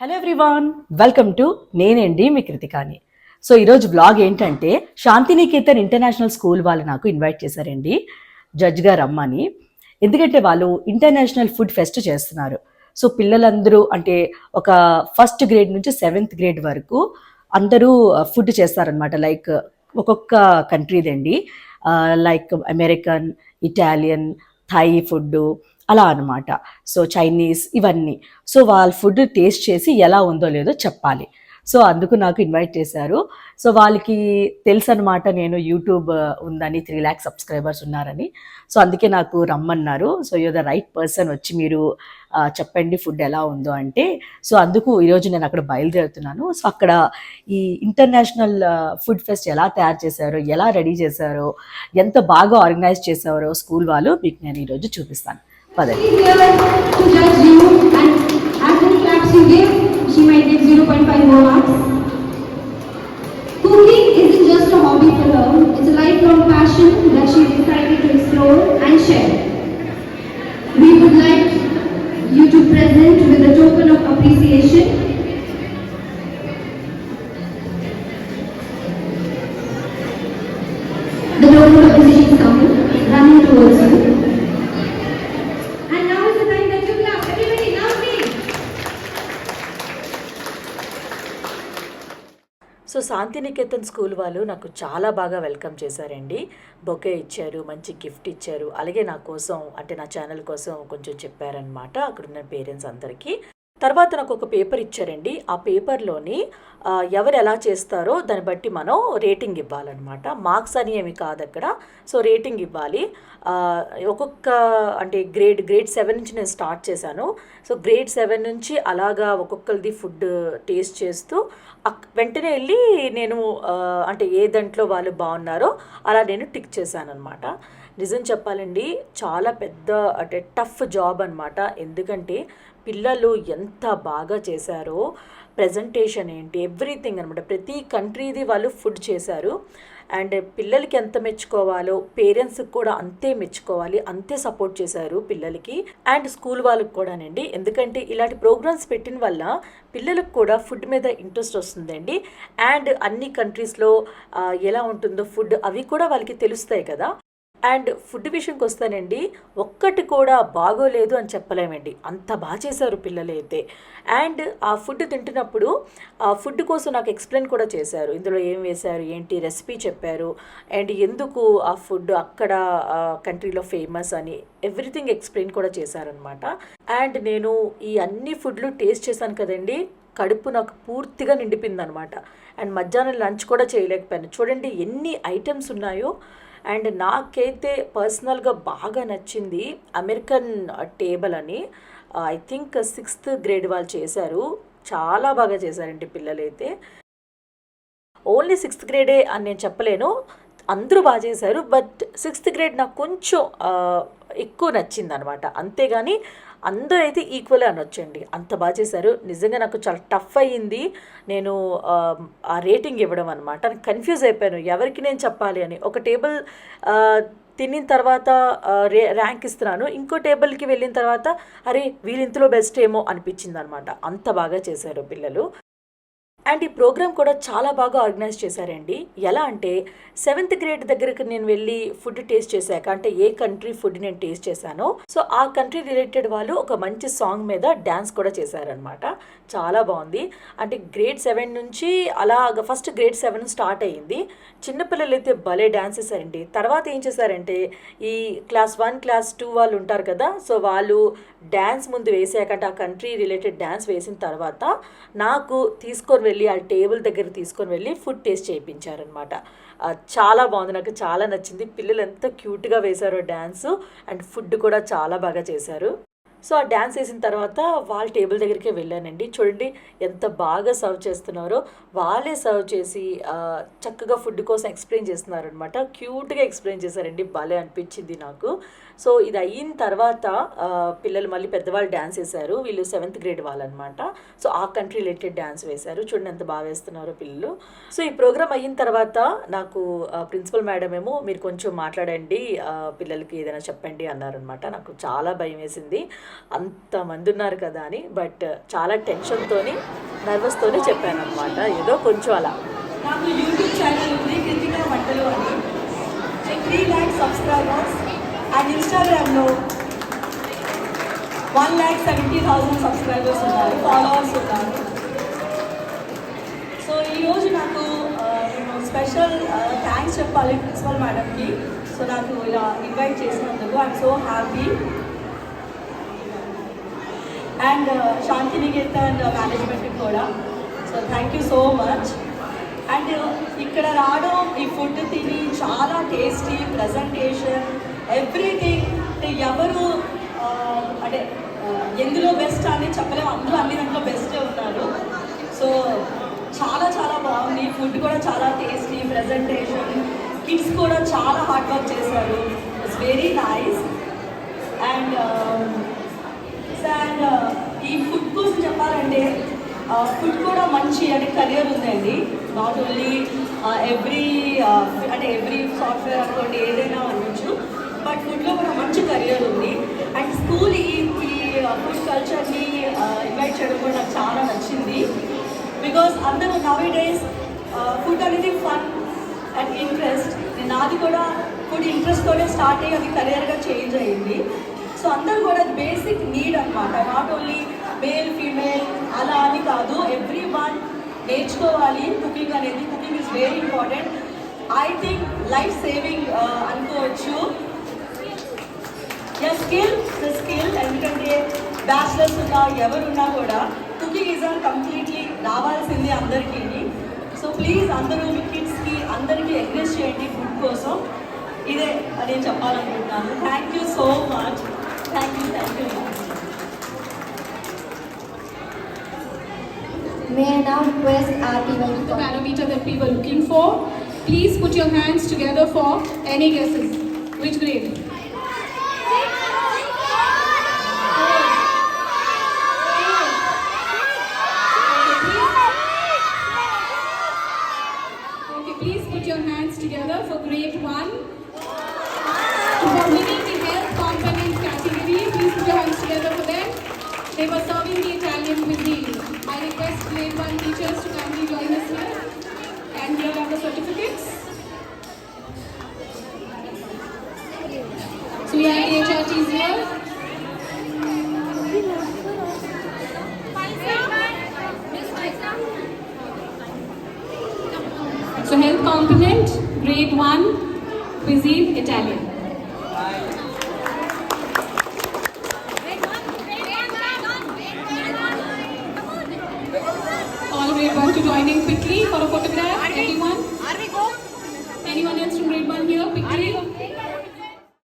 Hello everyone welcome to నేనండి మీ కృతికాని so ఈరోజు బ్లాగ్ ఏంటంటే శాంతినికేతన్ ఇంటర్నేషనల్ స్కూల్ వాళ్ళు నాకు ఇన్వైట్ చేశారండి జడ్జ్గా రమ్మని ఎందుకంటే వాళ్ళు ఇంటర్నేషనల్ ఫుడ్ ఫెస్ట్ చేస్తున్నారు. సో పిల్లలందరూ అంటే ఒక ఫస్ట్ గ్రేడ్ నుంచి సెవెంత్ గ్రేడ్ వరకు అందరూ ఫుడ్ చేస్తారనమాట లైక్ ఒక్కొక్క కంట్రీదండి like American Italian Thai food అలా అనమాట సో చైనీస్ ఇవన్నీ. సో వాళ్ళ ఫుడ్ టేస్ట్ చేసి ఎలా ఉందో లేదో చెప్పాలి. సో అందుకు నాకు ఇన్వైట్ చేశారు. సో వాళ్ళకి తెలుసు అనమాట నేను యూట్యూబ్ ఉందని త్రీ ల్యాక్ సబ్స్క్రైబర్స్ ఉన్నారని. సో అందుకే నాకు రమ్మన్నారు. So you the right person వచ్చి మీరు చెప్పండి ఫుడ్ ఎలా ఉందో అంటే. సో అందుకు ఈరోజు నేను అక్కడ బయలుదేరుతున్నాను. సో అక్కడ ఈ ఇంటర్నేషనల్ ఫుడ్ ఫెస్ట్ ఎలా తయారు చేశారో ఎలా రెడీ చేశారో ఎంత బాగా ఆర్గనైజ్ చేశారో స్కూల్ వాళ్ళు మీకు నేను ఈరోజు చూపిస్తాను. పదండి She's here to judge you and as many claps you give, she might get 0.5 more marks. Cooking isn't just a hobby for her, it's a lifelong passion that she decided to explore and share. We would like you to present with a token of appreciation So Shantiniketan school వాళ్ళు నాకు చాలా బాగా welcome చేశారండి. Bouquet ఇచ్చారు మంచి gift ఇచ్చారు. అలాగే నా కోసం అంటే నా ఛానల్ కోసం కొంచెం చెప్పారనమాట అక్కడున్న పేరెంట్స్ అందరికీ. తర్వాత నాకు ఒక పేపర్ ఇచ్చారండి. ఆ పేపర్లోని ఎవరు ఎలా చేస్తారో దాన్ని బట్టి మనం రేటింగ్ ఇవ్వాలన్నమాట. మార్క్స్ అని ఏమి కాదు అక్కడ. సో రేటింగ్ ఇవ్వాలి. ఒక్కొక్క అంటే గ్రేడ్ గ్రేడ్ సెవెన్ నుంచి నేను స్టార్ట్ చేశాను. సో గ్రేడ్ సెవెన్ నుంచి అలాగా ఒక్కొక్కరిది ఫుడ్ టేస్ట్ చేస్తూ అక్- వెంటనే వెళ్ళి నేను అంటే ఏ దాంట్లో వాళ్ళు బాగున్నారో అలా నేను టిక్ చేశాను అనమాట నిజం చెప్పాలండి చాలా పెద్ద అంటే టఫ్ జాబ్ అనమాట ఎందుకంటే పిల్లలు ఎంత బాగా చేశారో ప్రజెంటేషన్ ఏంటి ఎవ్రీథింగ్ అనమాట ప్రతి కంట్రీది వాళ్ళు ఫుడ్ చేశారు. అండ్ పిల్లలకి ఎంత మెచ్చుకోవాలో పేరెంట్స్కి కూడా అంతే మెచ్చుకోవాలి అంతే సపోర్ట్ చేశారు పిల్లలకి. అండ్ స్కూల్ వాళ్ళకి కూడానండి. ఎందుకంటే ఇలాంటి ప్రోగ్రామ్స్ పెట్టిన వల్ల పిల్లలకు కూడా ఫుడ్ మీద ఇంట్రెస్ట్ వస్తుందండి. అండ్ అన్ని కంట్రీస్లో ఎలా ఉంటుందో ఫుడ్ అవి కూడా వాళ్ళకి తెలుస్తాయి కదా. అండ్ ఫుడ్ విషయంకి వస్తానండి ఒక్కటి కూడా బాగోలేదు అని చెప్పలేమండి. అంత బాగా చేశారు పిల్లలైతే అండ్ ఆ ఫుడ్ తింటున్నప్పుడు ఆ ఫుడ్ కోసం నాకు ఎక్స్ప్లెయిన్ కూడా చేశారు. ఇందులో ఏం వేశారు ఏంటి రెసిపీ చెప్పారు అండ్ ఎందుకు ఆ ఫుడ్ అక్కడ కంట్రీలో ఫేమస్ అని ఎవ్రీథింగ్ ఎక్స్ప్లెయిన్ కూడా చేశారనమాట. అండ్ నేను ఈ అన్ని ఫుడ్లు టేస్ట్ చేశాను కదండి కడుపు నాకు పూర్తిగా నిండిపోయింది అనమాట అండ్ మధ్యాహ్నం లంచ్ కూడా చేయలేకపోయాను. చూడండి ఎన్ని ఐటమ్స్ ఉన్నాయో అండ్ నాకైతే పర్సనల్గా బాగా నచ్చింది అమెరికన్ టేబుల్ అని. ఐ థింక్ సిక్స్త్ గ్రేడ్ వాళ్ళు చేశారు. చాలా బాగా చేశారండి పిల్లలైతే. ఓన్లీ సిక్స్త్ గ్రేడే అని నేను చెప్పలేను. అందరూ బాగా చేశారు. బట్ సిక్స్త్ గ్రేడ్ నాకు కొంచెం ఎక్కువ నచ్చింది అనమాట అంతేగాని అందరూ అయితే ఈక్వల్ అనొచ్చండి. అంత బాగా చేశారు. నిజంగా నాకు చాలా టఫ్ అయ్యింది. నేను ఆ, రేటింగ్ ఇవ్వడం అనమాట కన్ఫ్యూజ్ అయిపోయాను. ఎవరికి నేను చెప్పాలి అని. ఒక టేబుల్ తినిన తర్వాత రే ర్యాంక్ ఇస్తున్నాను. ఇంకో టేబుల్కి వెళ్ళిన తర్వాత అరే వీళ్ళింతలో బెస్ట్ ఏమో అనిపించింది అనమాట అంత బాగా చేశారు పిల్లలు. అండ్ ఈ ప్రోగ్రామ్ కూడా చాలా బాగా ఆర్గనైజ్ చేశారండి. ఎలా అంటే సెవెంత్ గ్రేడ్ దగ్గరకు నేను వెళ్ళి ఫుడ్ టేస్ట్ చేశాక అంటే ఏ కంట్రీ ఫుడ్ నేను టేస్ట్ చేశానో సో ఆ కంట్రీ రిలేటెడ్ వాళ్ళు ఒక మంచి సాంగ్ మీద డ్యాన్స్ కూడా చేశారనమాట చాలా బాగుంది. అంటే గ్రేడ్ సెవెన్ నుంచి అలా ఫస్ట్ గ్రేడ్ సెవెన్ స్టార్ట్ అయ్యింది. చిన్నపిల్లలు అయితే భలే డ్యాన్స్ చేశారండి. తర్వాత ఏం చేశారంటే ఈ క్లాస్ వన్ క్లాస్ టూ వాళ్ళు ఉంటారు కదా సో వాళ్ళు డ్యాన్స్ ముందు వేసాక అంటే ఆ కంట్రీ రిలేటెడ్ డ్యాన్స్ వేసిన తర్వాత నాకు తీసుకొని వెళ్ళి ఆ టేబుల్ దగ్గర తీసుకొని వెళ్ళి ఫుడ్ టేస్ట్ చేయించారనమాట. చాలా బాగుంది. నాకు చాలా నచ్చింది. పిల్లలు ఎంత క్యూట్గా వేశారో డ్యాన్స్ అండ్ ఫుడ్ కూడా చాలా బాగా చేశారు. సో ఆ డ్యాన్స్ వేసిన తర్వాత వాళ్ళ టేబుల్ దగ్గరికి వెళ్ళానండి. చూడండి ఎంత బాగా సర్వ్ చేస్తున్నారో. వాళ్ళే సర్వ్ చేసి చక్కగా ఫుడ్ కోసం ఎక్స్ప్లెయిన్ చేస్తున్నారు అనమాట క్యూట్గా ఎక్స్ప్లెయిన్ చేశారండి. భలే అనిపించింది నాకు. సో ఇది అయిన తర్వాత పిల్లలు మళ్ళీ పెద్దవాళ్ళు డ్యాన్స్ వేశారు. వీళ్ళు సెవెంత్ గ్రేడ్ వాళ్ళనమాట సో ఆ కంట్రీ రిలేటెడ్ డ్యాన్స్ వేశారు. చూడండి ఎంత బాగా వేస్తున్నారో పిల్లలు. సో ఈ ప్రోగ్రామ్ అయిన తర్వాత నాకు ప్రిన్సిపల్ మేడం ఏమో మీరు కొంచెం మాట్లాడండి పిల్లలకి ఏదైనా చెప్పండి అన్నారనమాట నాకు చాలా భయం వేసింది. అంతమంది ఉన్నారు కదా అని బట్ చాలా టెన్షన్తోని నర్వస్తోని చెప్పాను అనమాట ఏదో కొంచెం అలా. నాకు యూట్యూబ్ ఛానల్ ఉంది కృతిక వంటలు అని. త్రీ ల్యాక్ సబ్స్క్రైబర్స్ అండ్ ఇన్స్టాగ్రామ్లో one lakh seventy thousand subscribers ఉన్నారు ఫాలోవర్స్ ఉన్నారు. సో ఈరోజు నాకు నేను స్పెషల్ థ్యాంక్స్ చెప్పాలి ప్రిన్సిపల్ మేడంకి సో నాకు ఇలా ఇన్వైట్ చేసినందుకు I'm so happy and uh, Shantiniketan మేనేజ్మెంట్కి uh, కూడా. So thank you so much and uh, ఇక్కడ రావడం ఈ ఫుడ్ తిని చాలా టేస్టీ ప్రజెంటేషన్ ఎవ్రీథింగ్ అంటే ఎవరు అంటే ఎందులో బెస్ట్ అని చెప్పలేము. అందరూ అన్ని దాంట్లో బెస్టే ఉన్నారు. సో చాలా చాలా బాగుంది. ఫుడ్ కూడా చాలా టేస్టీ ప్రజెంటేషన్ కిడ్స్ కూడా చాలా హార్డ్ వర్క్ చేశారు. It's very nice and and ఈ ఫుడ్ కోసం చెప్పాలంటే ఫుడ్ కూడా మంచి అంటే కెరియర్ ఉందండి. నాట్ ఓన్లీ ఎవ్రీ అంటే ఎవ్రీ సాఫ్ట్వేర్ అనుకోండి ఏదైనా అనొచ్చు బట్ ఫుడ్లో కూడా మంచి కెరియర్ ఉంది. అండ్ స్కూల్ ఈ ఫుడ్ కల్చర్ని ఇన్వైట్ చేయడం కూడా నాకు చాలా నచ్చింది. బికాస్ అందరూ నవే డేస్ ఫుడ్ అనేది ఫన్ అండ్ ఇంట్రెస్ట్ నాది కూడా ఫుడ్ ఇంట్రెస్ట్తోనే స్టార్ట్ అయ్యి అది కెరియర్గా చేంజ్ అయ్యింది. సో అందరూ కూడా బేసిక్ నీడ్ అనమాట నాట్ ఓన్లీ మేల్ ఫీమేల్ అలా అని కాదు ఎవ్రీ వన్ నేర్చుకోవాలి. కుకింగ్ అనేది cooking is very important I think life saving అనుకోవచ్చు. యా స్కిల్ ద స్కిల్ ఎందుకంటే బ్యాచిలర్స్ ఉన్నా ఎవరున్నా కూడా కుకింగ్ ఈజ్ ఆన్ కంప్లీట్లీ రావాల్సింది అందరికీ. సో ప్లీజ్ అందరూ మీ కిడ్స్కి అందరికీ ఎంకరేజ్ చేయండి ఫుడ్ కోసం. ఇదే నేను చెప్పాలనుకుంటున్నాను. Thank you so much May I now request our people The parameter that we were looking for. Please put your hands together for any guesses. Which grade? Please put your hands together for grade 1. They were serving the Italian cuisine. I request grade one teachers to kindly join us here. And here are the certificates. So we have the here. So health component, grade one, cuisine, Italian.